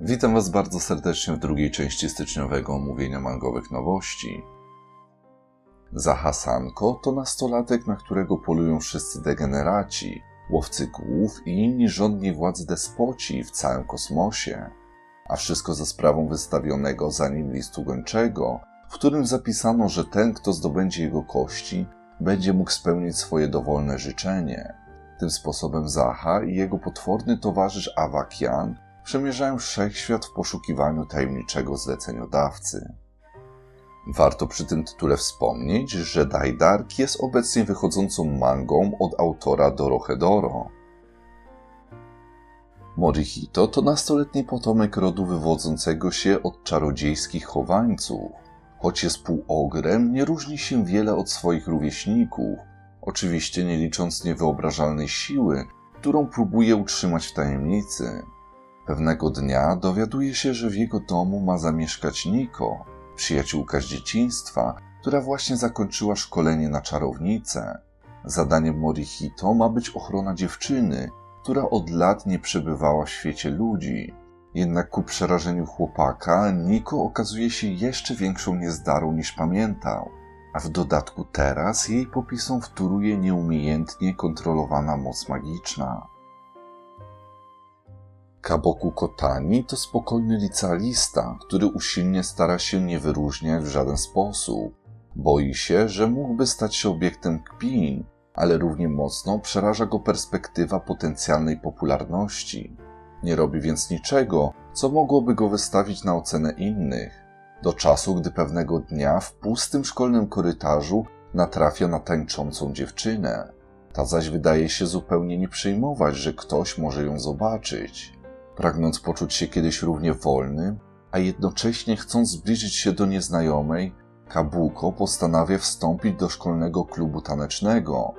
Witam Was bardzo serdecznie w drugiej części styczniowego omówienia mangowych nowości. Zahasanko to nastolatek, na którego polują wszyscy degeneraci, łowcy głów i inni rządni władzy despoci w całym kosmosie. A wszystko za sprawą wystawionego za nim listu gończego, w którym zapisano, że ten, kto zdobędzie jego kości, będzie mógł spełnić swoje dowolne życzenie. Tym sposobem Zaha i jego potworny towarzysz Awakian przemierzają wszechświat w poszukiwaniu tajemniczego zleceniodawcy. Warto przy tym tytule wspomnieć, że Dark jest obecnie wychodzącą mangą od autora Dorohedoro. Morihito to nastoletni potomek rodu wywodzącego się od czarodziejskich chowańców. Choć jest półogrem, nie różni się wiele od swoich rówieśników, oczywiście nie licząc niewyobrażalnej siły, którą próbuje utrzymać w tajemnicy. Pewnego dnia dowiaduje się, że w jego domu ma zamieszkać Niko, przyjaciółka z dzieciństwa, która właśnie zakończyła szkolenie na czarownicę. Zadaniem Morihito ma być ochrona dziewczyny, która od lat nie przebywała w świecie ludzi. Jednak ku przerażeniu chłopaka, Niko okazuje się jeszcze większą niezdarą niż pamiętał, a w dodatku teraz jej popisom wtóruje nieumiejętnie kontrolowana moc magiczna. Kaboku Kotani to spokojny licealista, który usilnie stara się nie wyróżniać w żaden sposób. Boi się, że mógłby stać się obiektem kpin, ale równie mocno przeraża go perspektywa potencjalnej popularności. Nie robi więc niczego, co mogłoby go wystawić na ocenę innych. Do czasu, gdy pewnego dnia w pustym szkolnym korytarzu natrafia na tańczącą dziewczynę. Ta zaś wydaje się zupełnie nie przejmować, że ktoś może ją zobaczyć. Pragnąc poczuć się kiedyś równie wolnym, a jednocześnie chcąc zbliżyć się do nieznajomej, Kabuko postanawia wstąpić do szkolnego klubu tanecznego.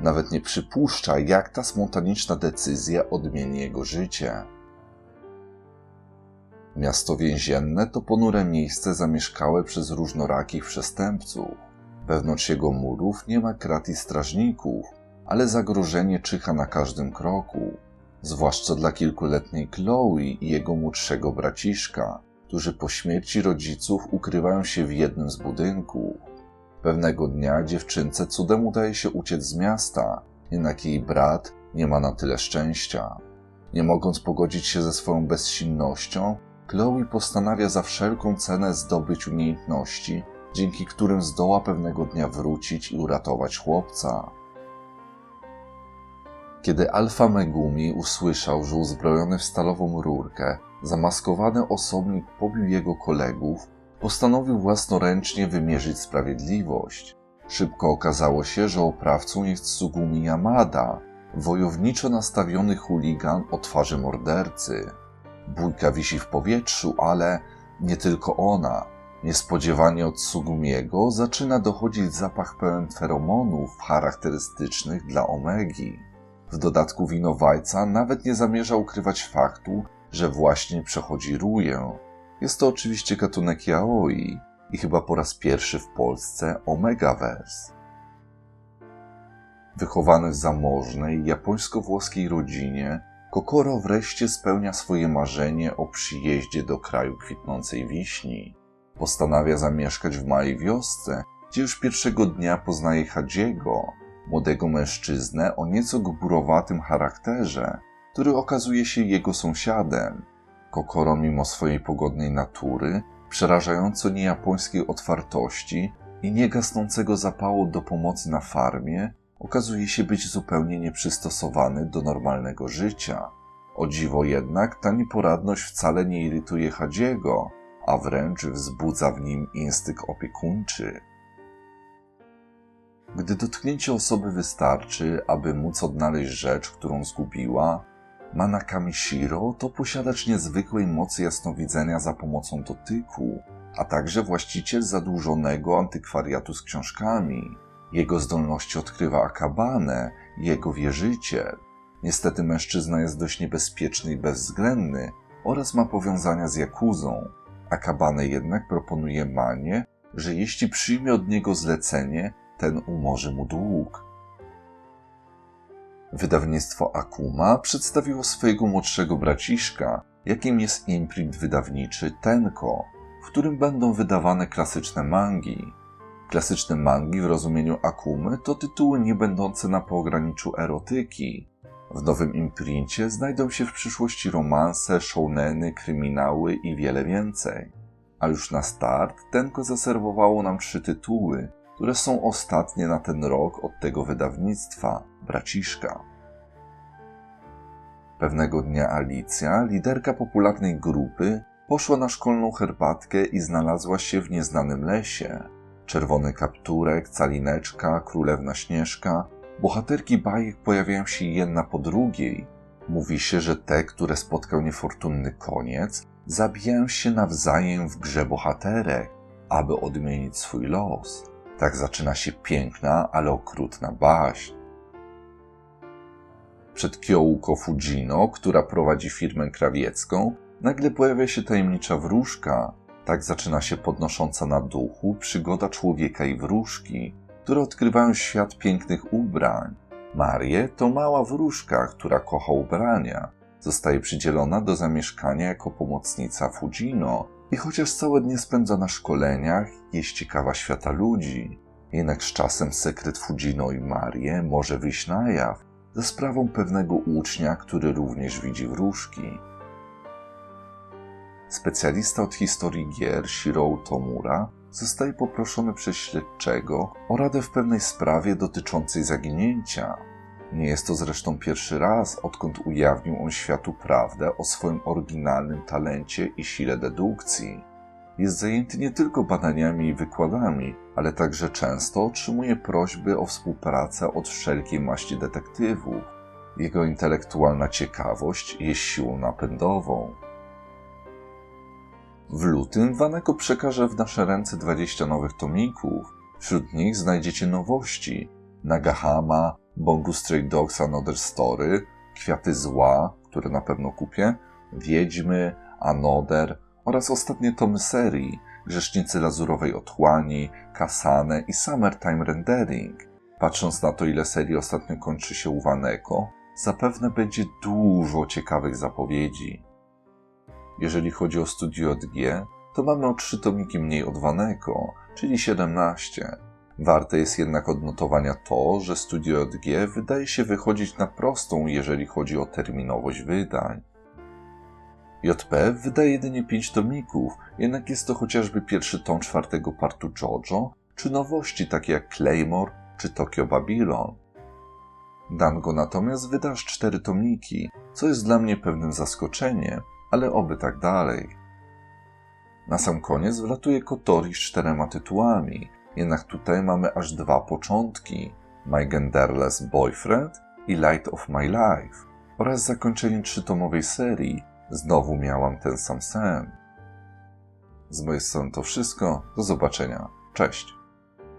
Nawet nie przypuszcza, jak ta spontaniczna decyzja odmieni jego życie. Miasto więzienne to ponure miejsce zamieszkałe przez różnorakich przestępców. Wewnątrz jego murów nie ma krat i strażników, ale zagrożenie czyha na każdym kroku zwłaszcza dla kilkuletniej Chloe i jego młodszego braciszka, którzy po śmierci rodziców ukrywają się w jednym z budynków. Pewnego dnia dziewczynce cudem udaje się uciec z miasta, jednak jej brat nie ma na tyle szczęścia. Nie mogąc pogodzić się ze swoją bezsilnością, Chloe postanawia za wszelką cenę zdobyć umiejętności, dzięki którym zdoła pewnego dnia wrócić i uratować chłopca. Kiedy Alfa Megumi usłyszał, że uzbrojony w stalową rurkę, zamaskowany osobnik pobił jego kolegów, postanowił własnoręcznie wymierzyć sprawiedliwość. Szybko okazało się, że oprawcą jest Sugumi Yamada, wojowniczo nastawiony chuligan o twarzy mordercy. Bójka wisi w powietrzu, ale nie tylko ona. Niespodziewanie od Sugumiego zaczyna dochodzić zapach pełen feromonów charakterystycznych dla Omegi. W dodatku winowajca nawet nie zamierza ukrywać faktu, że właśnie przechodzi ruję. Jest to oczywiście gatunek yaoi i chyba po raz pierwszy w Polsce Omegaverse. Wychowany w zamożnej japońsko-włoskiej rodzinie, Kokoro wreszcie spełnia swoje marzenie o przyjeździe do kraju kwitnącej wiśni. Postanawia zamieszkać w małej wiosce, gdzie już pierwszego dnia poznaje Hadziego, młodego mężczyznę o nieco gburowatym charakterze, który okazuje się jego sąsiadem. Kokoro, mimo swojej pogodnej natury, przerażająco niejapońskiej otwartości i niegasnącego zapału do pomocy na farmie, okazuje się być zupełnie nieprzystosowany do normalnego życia. O dziwo jednak ta nieporadność wcale nie irytuje Hadziego, a wręcz wzbudza w nim instynkt opiekuńczy. Gdy dotknięcie osoby wystarczy, aby móc odnaleźć rzecz, którą zgubiła, Manakami Shiro to posiadacz niezwykłej mocy jasnowidzenia za pomocą dotyku, a także właściciel zadłużonego antykwariatu z książkami. Jego zdolności odkrywa Akabane, jego wierzyciel. Niestety mężczyzna jest dość niebezpieczny i bezwzględny oraz ma powiązania z Jakuzą. Akabane jednak proponuje Manie, że jeśli przyjmie od niego zlecenie, ten umorzy mu dług. Wydawnictwo Akuma przedstawiło swojego młodszego braciszka, jakim jest imprint wydawniczy Tenko, w którym będą wydawane klasyczne mangi. Klasyczne mangi w rozumieniu Akumy to tytuły nie będące na pograniczu erotyki. W nowym imprincie znajdą się w przyszłości romanse, shouneny, kryminały i wiele więcej. A już na start Tenko zaserwowało nam trzy tytuły, które są ostatnie na ten rok od tego wydawnictwa Braciszka. Pewnego dnia Alicja, liderka popularnej grupy, poszła na szkolną herbatkę i znalazła się w nieznanym lesie. Czerwony kapturek, calineczka, królewna śnieżka. Bohaterki bajek pojawiają się jedna po drugiej. Mówi się, że te, które spotkał niefortunny koniec, zabijają się nawzajem w grze bohaterek, aby odmienić swój los. Tak zaczyna się piękna, ale okrutna baśń. Przed Kyołko Fujino, która prowadzi firmę krawiecką, nagle pojawia się tajemnicza wróżka. Tak zaczyna się podnosząca na duchu przygoda człowieka i wróżki, które odkrywają świat pięknych ubrań. Marię to mała wróżka, która kocha ubrania. Zostaje przydzielona do zamieszkania jako pomocnica Fujino i chociaż całe dnie spędza na szkoleniach, jest ciekawa świata ludzi. Jednak z czasem sekret Fujino i Marię może wyjść na jaw za sprawą pewnego ucznia, który również widzi wróżki. Specjalista od historii gier Shiro Tomura zostaje poproszony przez śledczego o radę w pewnej sprawie dotyczącej zaginięcia. Nie jest to zresztą pierwszy raz, odkąd ujawnił on światu prawdę o swoim oryginalnym talencie i sile dedukcji. Jest zajęty nie tylko badaniami i wykładami, ale także często otrzymuje prośby o współpracę od wszelkiej maści detektywów. Jego intelektualna ciekawość jest siłą napędową. W lutym Waneko przekaże w nasze ręce 20 nowych tomików. Wśród nich znajdziecie nowości: Nagahama, Bongo Stray Dogs Another Story, Kwiaty Zła, które na pewno kupię, Wiedźmy, Another oraz ostatnie tomy serii Grzesznicy Lazurowej Otchłani, Kasane i Summertime Rendering. Patrząc na to, ile serii ostatnio kończy się u zapewne będzie dużo ciekawych zapowiedzi. Jeżeli chodzi o Studio DG, to mamy o 3 tomiki mniej od Waneko, czyli 17. Warte jest jednak odnotowania to, że Studio DG wydaje się wychodzić na prostą, jeżeli chodzi o terminowość wydań. JP wydaje jedynie 5 tomików, jednak jest to chociażby pierwszy tom czwartego partu JoJo, czy nowości takie jak Claymore czy Tokyo Babylon. Dango natomiast wyda aż 4 tomiki, co jest dla mnie pewnym zaskoczeniem, ale oby tak dalej. Na sam koniec wlatuje Kotori z czterema tytułami, jednak tutaj mamy aż dwa początki: My Genderless Boyfriend i Light of My Life oraz zakończenie trzytomowej serii. Znowu miałam ten sam sen. Z mojej strony to wszystko. Do zobaczenia. Cześć.